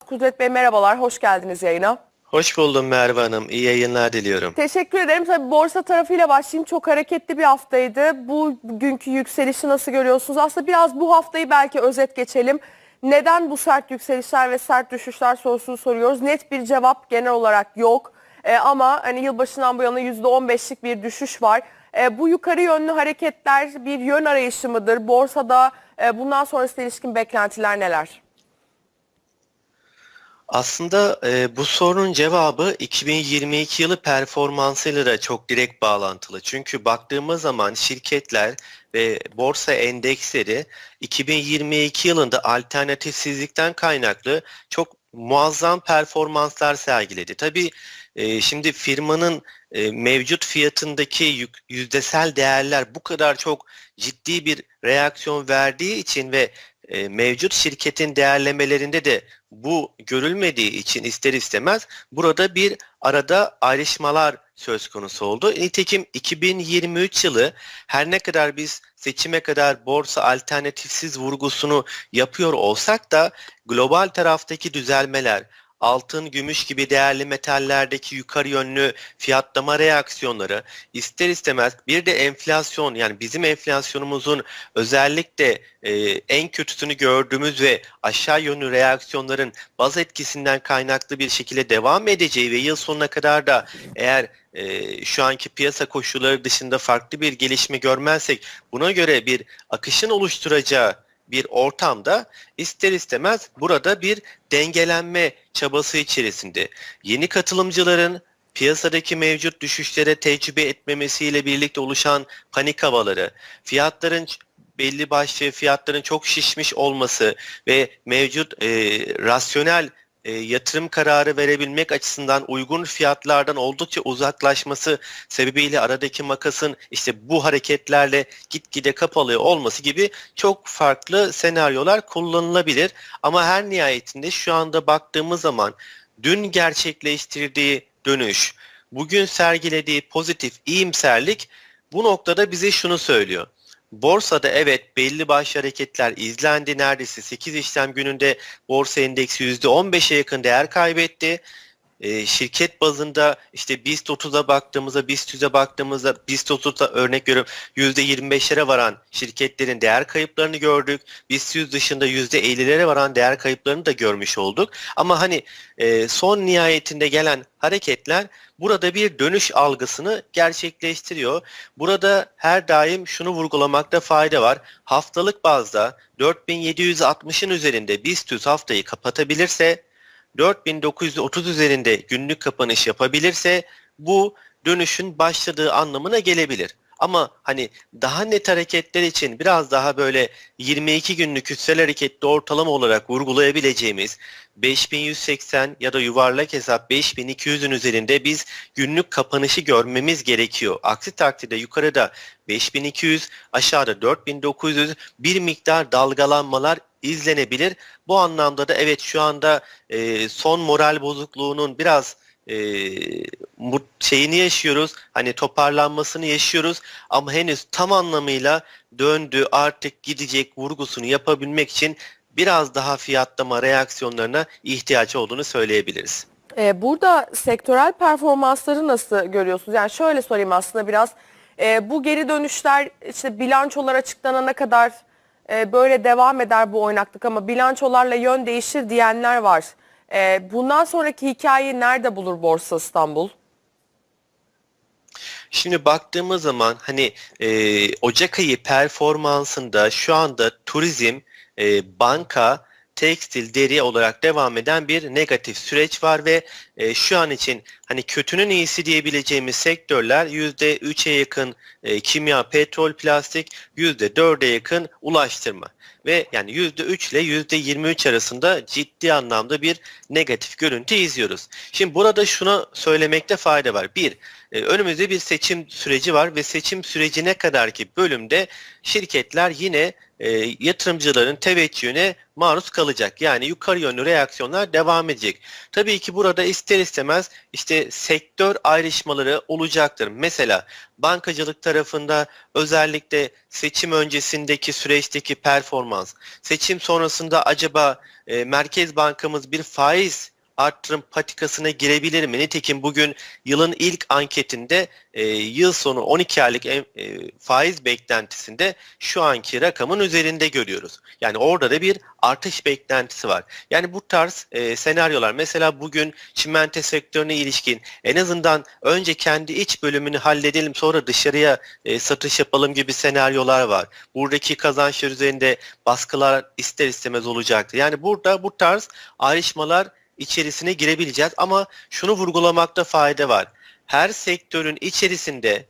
Kudret Bey merhabalar, hoş geldiniz yayına. Hoş buldum Merve Hanım. İyi yayınlar diliyorum. Teşekkür ederim. Tabii borsa tarafıyla başlayayım. Çok hareketli bir haftaydı. Bu günkü yükselişi nasıl görüyorsunuz? Aslında biraz bu haftayı belki özet geçelim. Neden bu sert yükselişler ve sert düşüşler sorusunu soruyoruz. Net bir cevap genel olarak yok. Ee, ama hani yılbaşından bu yana %15'lik bir düşüş var. Ee, bu yukarı yönlü hareketler bir yön arayışı mıdır? Borsada e, bundan sonrasına ilişkin beklentiler neler? Aslında e, bu sorunun cevabı 2022 yılı performansıyla da çok direkt bağlantılı. Çünkü baktığımız zaman şirketler ve borsa endeksleri 2022 yılında alternatifsizlikten kaynaklı çok muazzam performanslar sergiledi. Tabii e, şimdi firmanın e, mevcut fiyatındaki yük- yüzdesel değerler bu kadar çok ciddi bir reaksiyon verdiği için ve e, mevcut şirketin değerlemelerinde de bu görülmediği için ister istemez burada bir arada ayrışmalar söz konusu oldu. Nitekim 2023 yılı her ne kadar biz seçime kadar borsa alternatifsiz vurgusunu yapıyor olsak da global taraftaki düzelmeler, altın, gümüş gibi değerli metallerdeki yukarı yönlü fiyatlama reaksiyonları ister istemez bir de enflasyon yani bizim enflasyonumuzun özellikle e, en kötüsünü gördüğümüz ve aşağı yönlü reaksiyonların baz etkisinden kaynaklı bir şekilde devam edeceği ve yıl sonuna kadar da eğer e, şu anki piyasa koşulları dışında farklı bir gelişme görmezsek buna göre bir akışın oluşturacağı bir ortamda ister istemez burada bir dengelenme çabası içerisinde yeni katılımcıların piyasadaki mevcut düşüşlere tecrübe etmemesiyle birlikte oluşan panik havaları, fiyatların belli başlı fiyatların çok şişmiş olması ve mevcut e, rasyonel e, yatırım kararı verebilmek açısından uygun fiyatlardan oldukça uzaklaşması sebebiyle aradaki makasın işte bu hareketlerle gitgide kapalı olması gibi çok farklı senaryolar kullanılabilir. Ama her nihayetinde şu anda baktığımız zaman dün gerçekleştirdiği dönüş, bugün sergilediği pozitif iyimserlik bu noktada bize şunu söylüyor. Borsada evet belli başlı hareketler izlendi. Neredeyse 8 işlem gününde borsa endeksi %15'e yakın değer kaybetti. Ee, şirket bazında işte BIST 30'a baktığımızda, BIST 100'e baktığımızda BIST 30'da örnek veriyorum %25'lere varan şirketlerin değer kayıplarını gördük. BIST 100 dışında %50'lere varan değer kayıplarını da görmüş olduk. Ama hani e, son nihayetinde gelen hareketler burada bir dönüş algısını gerçekleştiriyor. Burada her daim şunu vurgulamakta fayda var. Haftalık bazda 4760'ın üzerinde BIST 100 haftayı kapatabilirse 4930 üzerinde günlük kapanış yapabilirse bu dönüşün başladığı anlamına gelebilir. Ama hani daha net hareketler için biraz daha böyle 22 günlük kütsel hareketli ortalama olarak vurgulayabileceğimiz 5180 ya da yuvarlak hesap 5200'ün üzerinde biz günlük kapanışı görmemiz gerekiyor. Aksi takdirde yukarıda 5200 aşağıda 4900 bir miktar dalgalanmalar izlenebilir. Bu anlamda da evet şu anda e, son moral bozukluğunun biraz e, şeyini yaşıyoruz. Hani toparlanmasını yaşıyoruz ama henüz tam anlamıyla döndü artık gidecek vurgusunu yapabilmek için biraz daha fiyatlama reaksiyonlarına ihtiyaç olduğunu söyleyebiliriz. Ee, burada sektörel performansları nasıl görüyorsunuz? Yani şöyle sorayım aslında biraz. Ee, bu geri dönüşler işte bilançolar açıklanana kadar e, böyle devam eder bu oynaklık ama bilançolarla yön değişir diyenler var. Ee, bundan sonraki hikayeyi nerede bulur Borsa İstanbul? Şimdi baktığımız zaman hani e, Ocak ayı performansında şu anda turizm, e, banka, tekstil, deri olarak devam eden bir negatif süreç var ve e, şu an için hani kötünün iyisi diyebileceğimiz sektörler %3'e yakın e, kimya, petrol, plastik, %4'e yakın ulaştırma ve yani %3 ile %23 arasında ciddi anlamda bir negatif görüntü izliyoruz. Şimdi burada şunu söylemekte fayda var. Bir, e, önümüzde bir seçim süreci var ve seçim sürecine kadar ki bölümde şirketler yine e, yatırımcıların teveccühüne maruz kalacak. Yani yukarı yönlü reaksiyonlar devam edecek. Tabii ki burada ister istemez işte sektör ayrışmaları olacaktır. Mesela bankacılık tarafında özellikle seçim öncesindeki süreçteki performans, seçim sonrasında acaba e, Merkez Bankamız bir faiz arttırım patikasına girebilir mi? Nitekim bugün yılın ilk anketinde e, yıl sonu 12 aylık en- e, faiz beklentisinde şu anki rakamın üzerinde görüyoruz. Yani orada da bir artış beklentisi var. Yani bu tarz e, senaryolar mesela bugün çimento sektörüne ilişkin en azından önce kendi iç bölümünü halledelim sonra dışarıya e, satış yapalım gibi senaryolar var. Buradaki kazançlar üzerinde baskılar ister istemez olacaktır. Yani burada bu tarz ayrışmalar içerisine girebileceğiz ama şunu vurgulamakta fayda var. Her sektörün içerisinde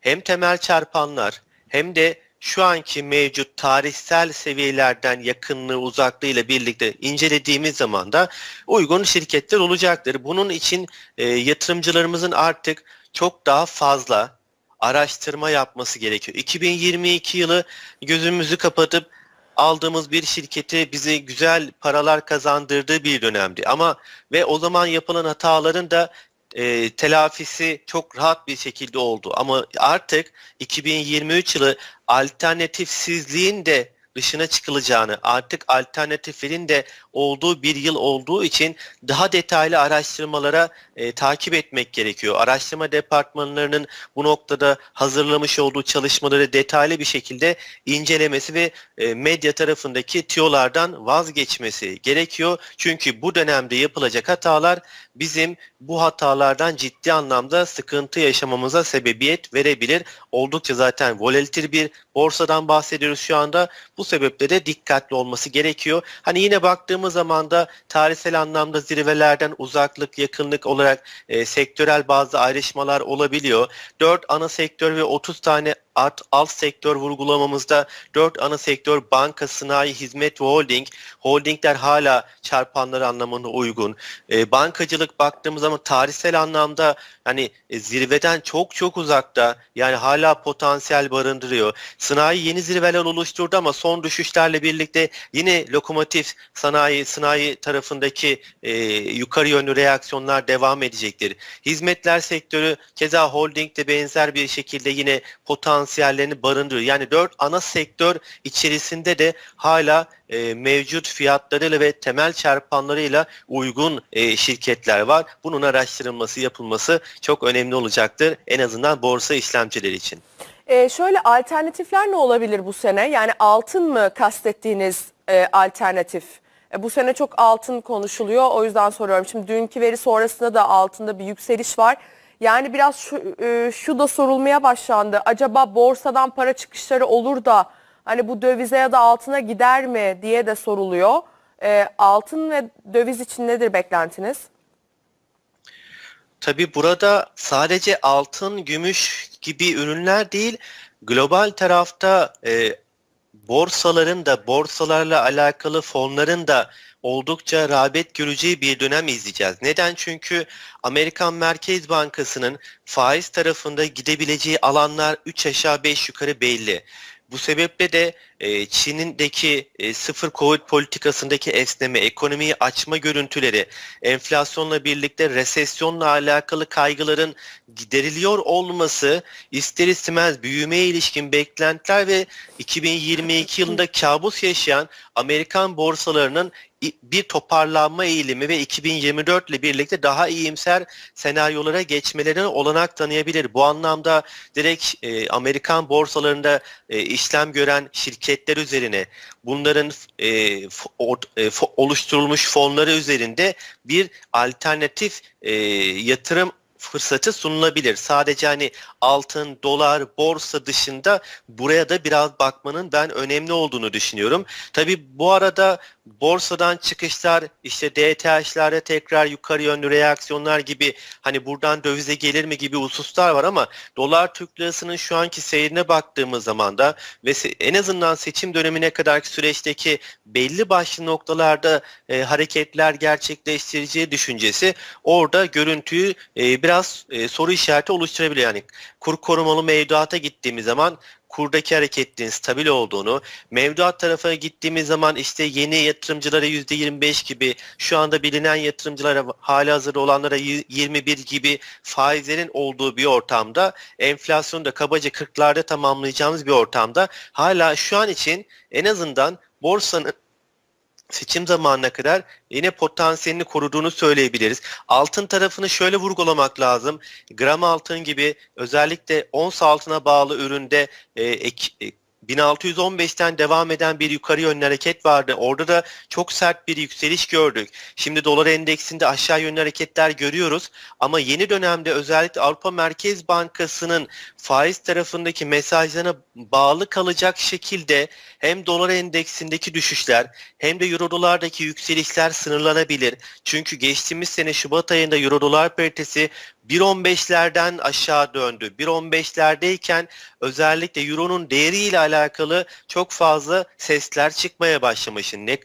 hem temel çarpanlar hem de şu anki mevcut tarihsel seviyelerden yakınlığı uzaklığı ile birlikte incelediğimiz zaman da uygun şirketler olacaktır. Bunun için e, yatırımcılarımızın artık çok daha fazla araştırma yapması gerekiyor. 2022 yılı gözümüzü kapatıp aldığımız bir şirketi bize güzel paralar kazandırdığı bir dönemdi. Ama ve o zaman yapılan hataların da e, telafisi çok rahat bir şekilde oldu. Ama artık 2023 yılı alternatifsizliğin de dışına çıkılacağını, artık alternatiflerin de olduğu bir yıl olduğu için daha detaylı araştırmalara e, takip etmek gerekiyor. Araştırma departmanlarının bu noktada hazırlamış olduğu çalışmaları detaylı bir şekilde incelemesi ve e, medya tarafındaki tiyolardan vazgeçmesi gerekiyor. Çünkü bu dönemde yapılacak hatalar bizim bu hatalardan ciddi anlamda sıkıntı yaşamamıza sebebiyet verebilir. Oldukça zaten volatil bir borsadan bahsediyoruz şu anda. Bu sebeple de dikkatli olması gerekiyor. Hani yine baktığımız zaman da tarihsel anlamda zirvelerden uzaklık, yakınlık olarak e, sektörel bazı ayrışmalar olabiliyor. 4 ana sektör ve 30 tane alt, alt sektör vurgulamamızda 4 ana sektör banka, sanayi, hizmet ve holding. Holdingler hala çarpanları anlamında uygun. E, bankacılık baktığımız zaman tarihsel anlamda hani e, zirveden çok çok uzakta yani hala potansiyel barındırıyor. Sanayi yeni zirveler oluşturdu ama son düşüşlerle birlikte yine lokomotif sanayi sanayi tarafındaki e, yukarı yönlü reaksiyonlar devam edecektir. Hizmetler sektörü keza holding de benzer bir şekilde yine potansiyellerini barındırıyor. Yani dört ana sektör içerisinde de hala e, mevcut fiyatlarıyla ve temel çarpanlarıyla uygun e, şirketler var. Bunun araştırılması yapılması çok önemli olacaktır. En azından borsa işlemcileri için. Ee, şöyle alternatifler ne olabilir bu sene? Yani altın mı kastettiğiniz e, alternatif? E, bu sene çok altın konuşuluyor. O yüzden soruyorum. Şimdi dünkü veri sonrasında da altında bir yükseliş var. Yani biraz şu, e, şu da sorulmaya başlandı. Acaba borsadan para çıkışları olur da hani bu dövize ya da altına gider mi diye de soruluyor. E, altın ve döviz için nedir beklentiniz? Tabii burada sadece altın, gümüş gibi ürünler değil, global tarafta e, borsaların da borsalarla alakalı fonların da oldukça rağbet göreceği bir dönem izleyeceğiz. Neden? Çünkü Amerikan Merkez Bankası'nın faiz tarafında gidebileceği alanlar 3 aşağı 5 yukarı belli. Bu sebeple de e, Çin'indeki e, sıfır Covid politikasındaki esneme, ekonomiyi açma görüntüleri, enflasyonla birlikte resesyonla alakalı kaygıların gideriliyor olması ister istemez büyümeye ilişkin beklentiler ve 2022 yılında kabus yaşayan Amerikan borsalarının bir toparlanma eğilimi ve 2024 ile birlikte daha iyimser senaryolara geçmelerine olanak tanıyabilir. Bu anlamda direkt e, Amerikan borsalarında e, işlem gören şirketler üzerine bunların e, f- or- e, oluşturulmuş fonları üzerinde bir alternatif e, yatırım fırsatı sunulabilir. Sadece hani altın, dolar, borsa dışında buraya da biraz bakmanın ben önemli olduğunu düşünüyorum. Tabii bu arada borsadan çıkışlar, işte DTH'lerde tekrar yukarı yönlü reaksiyonlar gibi hani buradan dövize gelir mi gibi hususlar var ama dolar Türk lirasının şu anki seyrine baktığımız zaman da ve en azından seçim dönemine kadarki süreçteki belli başlı noktalarda e, hareketler gerçekleştireceği düşüncesi orada görüntüyü e, biraz e, soru işareti oluşturabiliyor. Yani kur korumalı mevduata gittiğimiz zaman kurdaki hareketliğin stabil olduğunu, mevduat tarafa gittiğimiz zaman işte yeni yatırımcılara %25 gibi, şu anda bilinen yatırımcılara hali hazırda olanlara y- 21 gibi faizlerin olduğu bir ortamda, enflasyonu da kabaca 40'larda tamamlayacağımız bir ortamda hala şu an için en azından borsanın seçim zamanına kadar yine potansiyelini koruduğunu söyleyebiliriz. Altın tarafını şöyle vurgulamak lazım. Gram altın gibi özellikle ons altına bağlı üründe e, ek- e, 1615'ten devam eden bir yukarı yönlü hareket vardı. Orada da çok sert bir yükseliş gördük. Şimdi dolar endeksinde aşağı yönlü hareketler görüyoruz. Ama yeni dönemde özellikle Avrupa Merkez Bankası'nın faiz tarafındaki mesajlarına bağlı kalacak şekilde hem dolar endeksindeki düşüşler hem de euro dolardaki yükselişler sınırlanabilir. Çünkü geçtiğimiz sene Şubat ayında euro dolar paritesi 1.15'lerden aşağı döndü. 1.15'lerdeyken özellikle euronun değeriyle alakalı çok fazla sesler çıkmaya başlamış. Ne,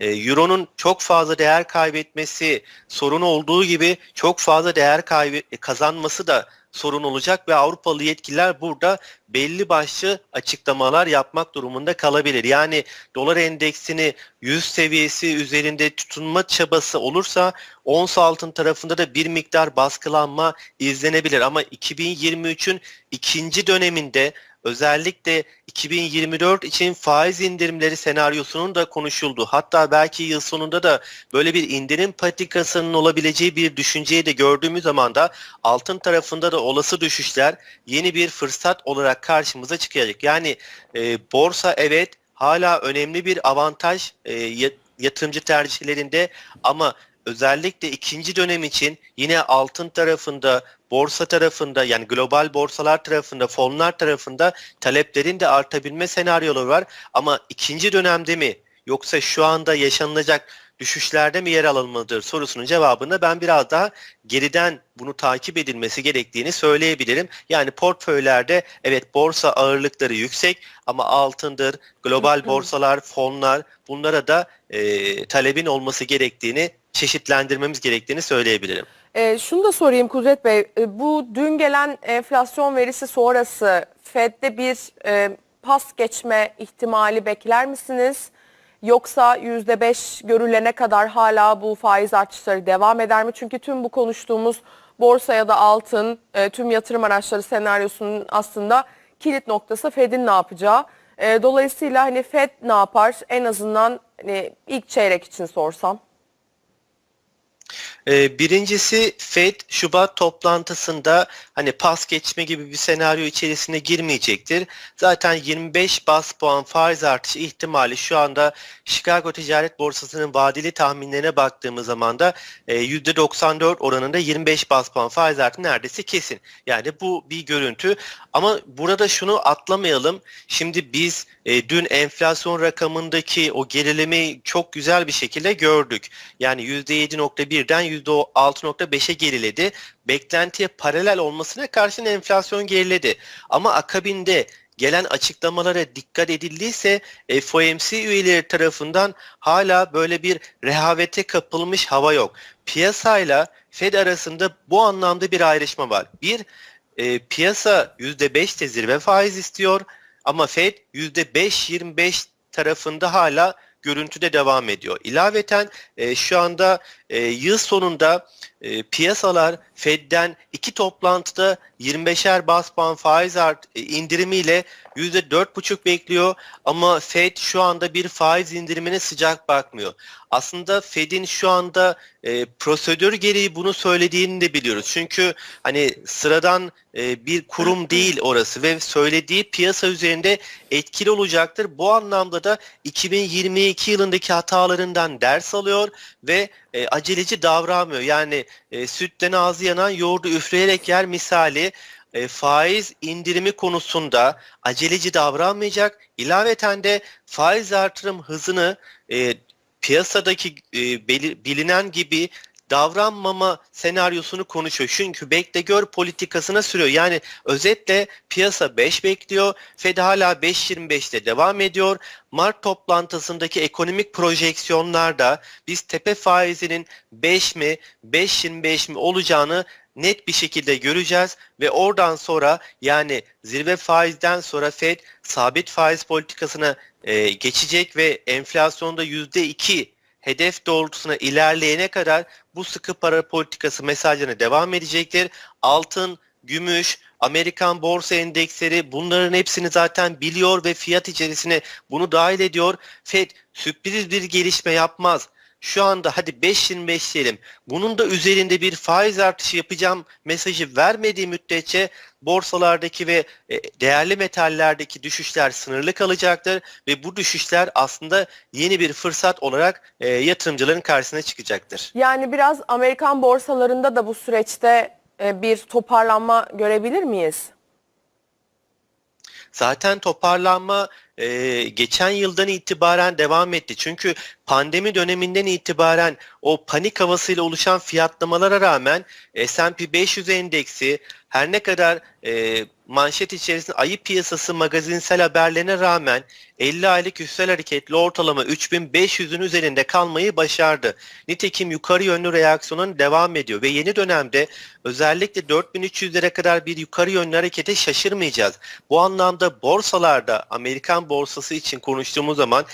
e, Euro'nun çok fazla değer kaybetmesi sorun olduğu gibi çok fazla değer kaybe- kazanması da sorun olacak ve Avrupalı yetkililer burada belli başlı açıklamalar yapmak durumunda kalabilir. Yani dolar endeksini 100 seviyesi üzerinde tutunma çabası olursa ons altın tarafında da bir miktar baskılanma izlenebilir. Ama 2023'ün ikinci döneminde özellikle 2024 için faiz indirimleri senaryosunun da konuşuldu. Hatta belki yıl sonunda da böyle bir indirim patikasının olabileceği bir düşünceyi de gördüğümüz zaman da altın tarafında da olası düşüşler yeni bir fırsat olarak karşımıza çıkacak. Yani e, borsa evet hala önemli bir avantaj e, ya- yatırımcı tercihlerinde ama özellikle ikinci dönem için yine altın tarafında, borsa tarafında yani global borsalar tarafında, fonlar tarafında taleplerin de artabilme senaryoları var. Ama ikinci dönemde mi yoksa şu anda yaşanılacak düşüşlerde mi yer alınmalıdır sorusunun cevabını ben biraz daha geriden bunu takip edilmesi gerektiğini söyleyebilirim. Yani portföylerde evet borsa ağırlıkları yüksek ama altındır, global borsalar, fonlar bunlara da e, talebin olması gerektiğini çeşitlendirmemiz gerektiğini söyleyebilirim. E, şunu da sorayım Kudret Bey. E, bu dün gelen enflasyon verisi sonrası Fed'de bir e, pas geçme ihtimali bekler misiniz? Yoksa %5 görülene kadar hala bu faiz artışları devam eder mi? Çünkü tüm bu konuştuğumuz borsa ya da altın, e, tüm yatırım araçları senaryosunun aslında kilit noktası Fed'in ne yapacağı. E, dolayısıyla hani Fed ne yapar? En azından hani ilk çeyrek için sorsam. Ee, Birincisi Fed Şubat toplantısında hani pas geçme gibi bir senaryo içerisine girmeyecektir. Zaten 25 bas puan faiz artışı ihtimali şu anda Chicago Ticaret Borsası'nın vadeli tahminlerine baktığımız zaman da e, %94 oranında 25 bas puan faiz artışı neredeyse kesin. Yani bu bir görüntü. Ama burada şunu atlamayalım. Şimdi biz e, dün enflasyon rakamındaki o gerilemeyi çok güzel bir şekilde gördük. Yani %7.1'den %6.5'e geriledi. Beklentiye paralel olmasına karşın enflasyon geriledi. Ama akabinde gelen açıklamalara dikkat edildiyse FOMC üyeleri tarafından hala böyle bir rehavete kapılmış hava yok. Piyasayla Fed arasında bu anlamda bir ayrışma var. Bir, e, piyasa %5'te zirve faiz istiyor ama Fed %5-25 tarafında hala görüntüde devam ediyor. İlaveten e, şu anda e, yıl sonunda e, piyasalar Fed'den iki toplantıda 25'er bas puan faiz art, e, indirimiyle %4,5 bekliyor ama Fed şu anda bir faiz indirimine sıcak bakmıyor. Aslında Fed'in şu anda e, prosedür gereği bunu söylediğini de biliyoruz. Çünkü hani sıradan e, bir kurum değil orası ve söylediği piyasa üzerinde etkili olacaktır. Bu anlamda da 2022 yılındaki hatalarından ders alıyor ve e, aceleci davranmıyor. Yani e, sütten ağzı yanan yoğurdu üfleyerek yer misali e, faiz indirimi konusunda aceleci davranmayacak. İlaveten de faiz artırım hızını e, piyasadaki e, beli- bilinen gibi davranmama senaryosunu konuşuyor. Çünkü bekle gör politikasına sürüyor. Yani özetle piyasa 5 bekliyor. Fed hala 5.25'te devam ediyor. Mart toplantısındaki ekonomik projeksiyonlarda biz tepe faizinin 5 mi 5.25 mi olacağını net bir şekilde göreceğiz ve oradan sonra yani zirve faizden sonra Fed sabit faiz politikasına e, geçecek ve enflasyonda %2 hedef doğrultusuna ilerleyene kadar bu sıkı para politikası mesajlarına devam edecektir. Altın, gümüş, Amerikan borsa endeksleri bunların hepsini zaten biliyor ve fiyat içerisine bunu dahil ediyor. Fed sürpriz bir gelişme yapmaz. Şu anda hadi 5.25 diyelim. Bunun da üzerinde bir faiz artışı yapacağım mesajı vermediği müddetçe borsalardaki ve e, değerli metallerdeki düşüşler sınırlı kalacaktır ve bu düşüşler aslında yeni bir fırsat olarak e, yatırımcıların karşısına çıkacaktır. Yani biraz Amerikan borsalarında da bu süreçte e, bir toparlanma görebilir miyiz? Zaten toparlanma e, geçen yıldan itibaren devam etti. Çünkü pandemi döneminden itibaren o panik havasıyla oluşan fiyatlamalara rağmen S&P 500 endeksi her ne kadar e, manşet içerisinde ayı piyasası magazinsel haberlerine rağmen 50 aylık üstel hareketli ortalama 3500'ün üzerinde kalmayı başardı. Nitekim yukarı yönlü reaksiyonun devam ediyor ve yeni dönemde özellikle 4300'lere kadar bir yukarı yönlü harekete şaşırmayacağız. Bu anlamda borsalarda Amerikan borsası için konuştuğumuz zaman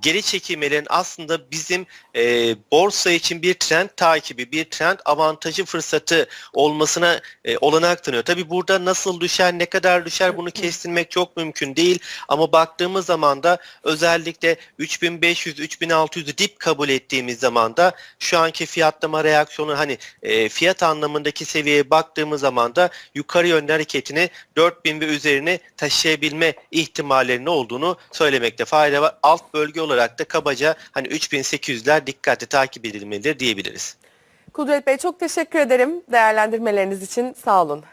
geri çekilmelerin aslında bizim e, borsa için bir trend takibi, bir trend avantajı fırsatı olmasına e, olanak tanıyor. Tabi burada nasıl düşer, ne kadar düşer bunu kestirmek çok mümkün değil. Ama baktığımız zaman da özellikle 3500-3600'ü dip kabul ettiğimiz zaman da şu anki fiyatlama reaksiyonu hani e, fiyat anlamındaki seviyeye baktığımız zaman da yukarı yönlü hareketini 4000 ve üzerine taşıyabilme ihtimallerinin olduğunu söylemekte fayda var. Alt bölge olarak da kabaca hani 3800'ler dikkatli takip edilmelidir diyebiliriz. Kudret Bey çok teşekkür ederim değerlendirmeleriniz için. Sağ olun.